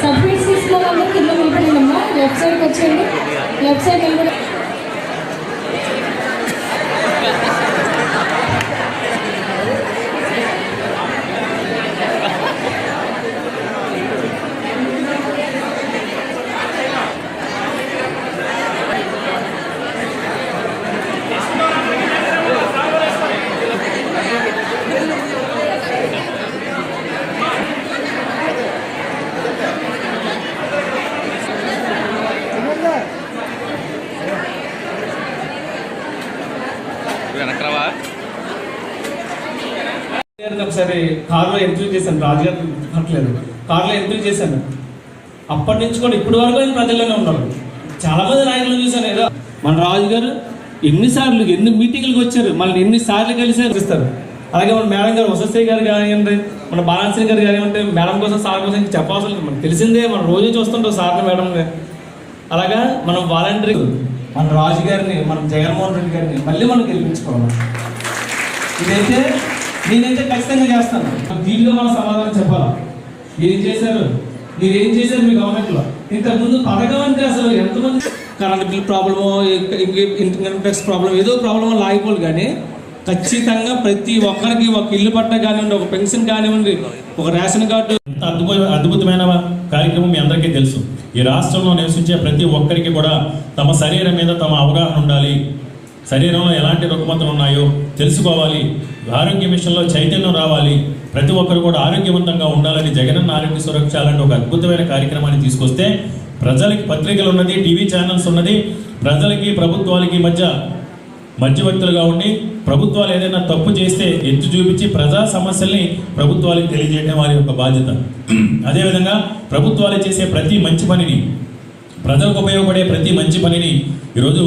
서브리스 슬로건 그 멤버들 옆설 코치님 옆설 멤버들 ఒకసారి కారులో ఎంట్రీ చేశాను రాజుగారు గుర్తుపట్టలేదు. కారులో ఎంట్రీ చేశాను. అప్పటి నుంచి కూడా ఇప్పటి వరకు ఆయన ప్రజల్లోనే ఉన్నారు చాలా మంది నాయకులను చూశాను ఏదో మన రాజుగారు ఎన్నిసార్లు ఎన్ని మీటింగ్లకు వచ్చారు? మళ్ళీ ఎన్నిసార్లు కలిసి ఇస్తారు అలాగే మన మేడం గారు వసతి గారు కానివ్వండి మన బాలాశ్రీ గారు కానివ్వండి మేడం కోసం సార్ కోసం ఇంకా చెప్పాల్సిన మనకు తెలిసిందే. మనం రోజు చూస్తుంటాం సార్ని మేడం అలాగా మనం వాలంటీర్ మన రాజు గారిని మన జగన్మోహన్ రెడ్డి గారిని మళ్ళీ మనం గెలిపించుకోవాలి. ఇదైతే నేనైతే ఖచ్చితంగా చేస్తాను. దీనిలో మన సమాధానం చెప్పాలా? ఏం చేశారు? మీరు ఏం చేశారు మీ గవర్నమెంట్లో ఇంతకు ముందు పథకం అంటే అసలు ఎంతమంది కరెంట్ బిల్ ప్రాబ్లమో ఇన్కమ్ ట్యాక్స్ ప్రాబ్లం ఏదో ప్రాబ్లమో లాగిపోలు కానీ ఖచ్చితంగా ప్రతి ఒక్కరికి ఒక ఇల్లు పట్ట కానివ్వండి ఒక పెన్షన్ కానివ్వండి ఒక రేషన్ కార్డు అద్భుత అద్భుతమైన కార్యక్రమం మీ అందరికీ తెలుసు. ఈ రాష్ట్రంలో నివసించే ప్రతి ఒక్కరికి కూడా తమ శరీరం మీద తమ అవగాహన ఉండాలి. శరీరంలో ఎలాంటి రుగ్మతలు ఉన్నాయో తెలుసుకోవాలి. ఆరోగ్య మిషన్లో చైతన్యం రావాలి. ప్రతి ఒక్కరు కూడా ఆరోగ్యవంతంగా ఉండాలని జగనన్న ఆరోగ్య సురక్ష అలాంటి ఒక అద్భుతమైన కార్యక్రమాన్ని తీసుకొస్తే ప్రజలకి పత్రికలు ఉన్నది టీవీ ఛానల్స్ ఉన్నది ప్రజలకి ప్రభుత్వాలకి మధ్య మధ్యవర్తులుగా ఉండి ప్రభుత్వాలు ఏదైనా తప్పు చేస్తే ఎత్తు చూపించి ప్రజా సమస్యల్ని ప్రభుత్వాలకు తెలియజేయడం వారి యొక్క బాధ్యత. అదేవిధంగా ప్రభుత్వాలు చేసే ప్రతి మంచి పనిని ప్రజలకు ఉపయోగపడే ప్రతి మంచి పనిని ఈరోజు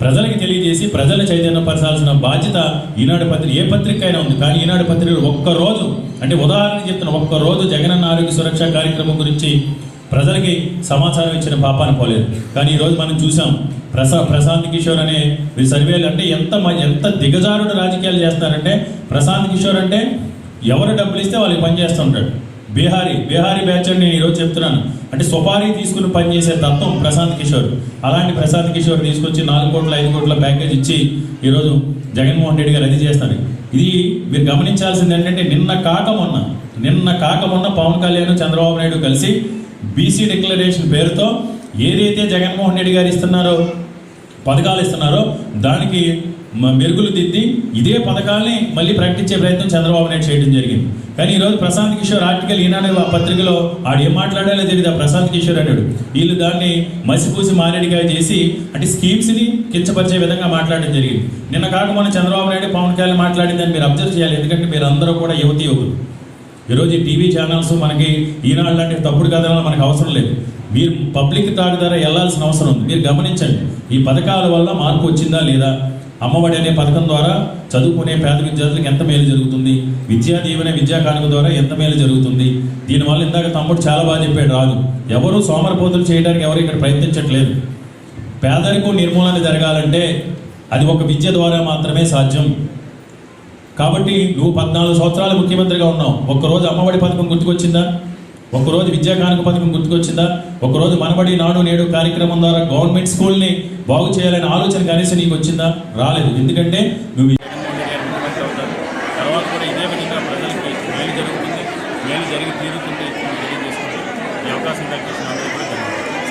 ప్రజలకు తెలియజేసి ప్రజలను చైతన్యపరచాల్సిన బాధ్యత ఈనాడు పత్రిక ఏ పత్రిక అయినా ఉంది. కానీ ఈనాడు పత్రిక ఒక్క రోజు అంటే ఉదాహరణ చెప్తున్న ఒక్క రోజు జగనన్న ఆరోగ్య సురక్ష కార్యక్రమం గురించి ప్రజలకి సమాచారం ఇచ్చిన పాపాన పోలేదు. కానీ ఈరోజు మనం చూసాం ప్రసా ప్రశాంత్ కిషోర్ అనే సర్వేలు అంటే ఎంత మ- ఎంత దిగజారుడు రాజకీయాలు చేస్తారంటే ప్రశాంత్ కిషోర్ అంటే ఎవరు డబ్బులు ఇస్తే వాళ్ళకి పని చేస్తుంటాడు బీహారీ బీహారీ బ్యాచ్ అని నేను ఈరోజు చెప్తున్నాను. అంటే సుపారీ తీసుకుని పనిచేసే తత్వం ప్రశాంత్ కిషోర్. అలాంటి ప్రశాంత్ కిషోర్ తీసుకొచ్చి నాలుగు కోట్ల ఐదు కోట్ల ప్యాకేజ్ ఇచ్చి ఈరోజు జగన్మోహన్ రెడ్డి గారు అది చేస్తారు. ఇది మీరు గమనించాల్సింది ఏంటంటే నిన్న కాక మొన్న నిన్న కాక మొన్న పవన్ కళ్యాణ్ చంద్రబాబు నాయుడు కలిసి బీసీ డిక్లరేషన్ పేరుతో ఏదైతే జగన్మోహన్ రెడ్డి గారు ఇస్తున్నారో పథకాలు ఇస్తున్నారో దానికి మెరుగులు దిద్ది ఇదే పథకాల్ని మళ్ళీ ప్రకటించే ప్రయత్నం చంద్రబాబు నాయుడు చేయడం జరిగింది. కానీ ఈరోజు ప్రశాంత్ కిషోర్ ఆర్టికల్ ఈనాడు ఆ పత్రికలో ఆడు ఏం మాట్లాడాలో తెలియదు ఆ ప్రశాంత్ కిషోర్ అన్నాడు వీళ్ళు దాన్ని మసిపూసి మారేడికాయ చేసి అంటే స్కీమ్స్ని కించపరిచే విధంగా మాట్లాడడం జరిగింది. నిన్న కాక మన చంద్రబాబు నాయుడు పవన్ కళ్యాణ్ మాట్లాడిందని మీరు అబ్జర్వ్ చేయాలి. ఎందుకంటే మీరు అందరూ కూడా యువతి యువకులు. ఈరోజు ఈ టీవీ ఛానల్స్ మనకి ఈనాడు లాంటి తప్పుడు కథనాలు మనకు అవసరం లేదు. మీరు పబ్లిక్ తాగు ద్వారా వెళ్ళాల్సిన అవసరం ఉంది. మీరు గమనించండి ఈ పథకాల వల్ల మార్పు వచ్చిందా లేదా? అమ్మఒడి అనే పథకం ద్వారా చదువుకునే పేద విద్యార్థులకు ఎంత మేలు జరుగుతుంది? విద్యా దీవెన విద్యా కానుక ద్వారా ఎంత మేలు జరుగుతుంది? దీనివల్ల ఇందాక తమ్ముడు చాలా బాగా చెప్పాడు రాదు. ఎవరు సోమరపోతులు చేయడానికి ఎవరు ఇక్కడ ప్రయత్నించట్లేదు. పేదరికం నిర్మూలన జరగాలంటే అది ఒక విద్య ద్వారా మాత్రమే సాధ్యం. కాబట్టి నువ్వు పద్నాలుగు సంవత్సరాలు ముఖ్యమంత్రిగా ఉన్నావు. ఒక్కరోజు అమ్మఒడి పథకం గుర్తుకొచ్చిందా? ఒక్కరోజు విద్యా కానుక పథకం గుర్తుకొచ్చిందా? ఒక్కరోజు మనబడి నాడు నేడు కార్యక్రమం ద్వారా గవర్నమెంట్ స్కూల్ని బాగు చేయాలనే ఆలోచన కనీసం నీకు వచ్చిందా రాలేదు. ఎందుకంటే నువ్వు తర్వాత కూడా ఇదే విధంగా ప్రజలకి మేలు జరుగుతుంది. మేలు జరిగి తీరుతుంది తెలియజేసుకుంటూ ఈ అవకాశం దక్కించిన అందరికీ కూడా ధన్యవాదాలు.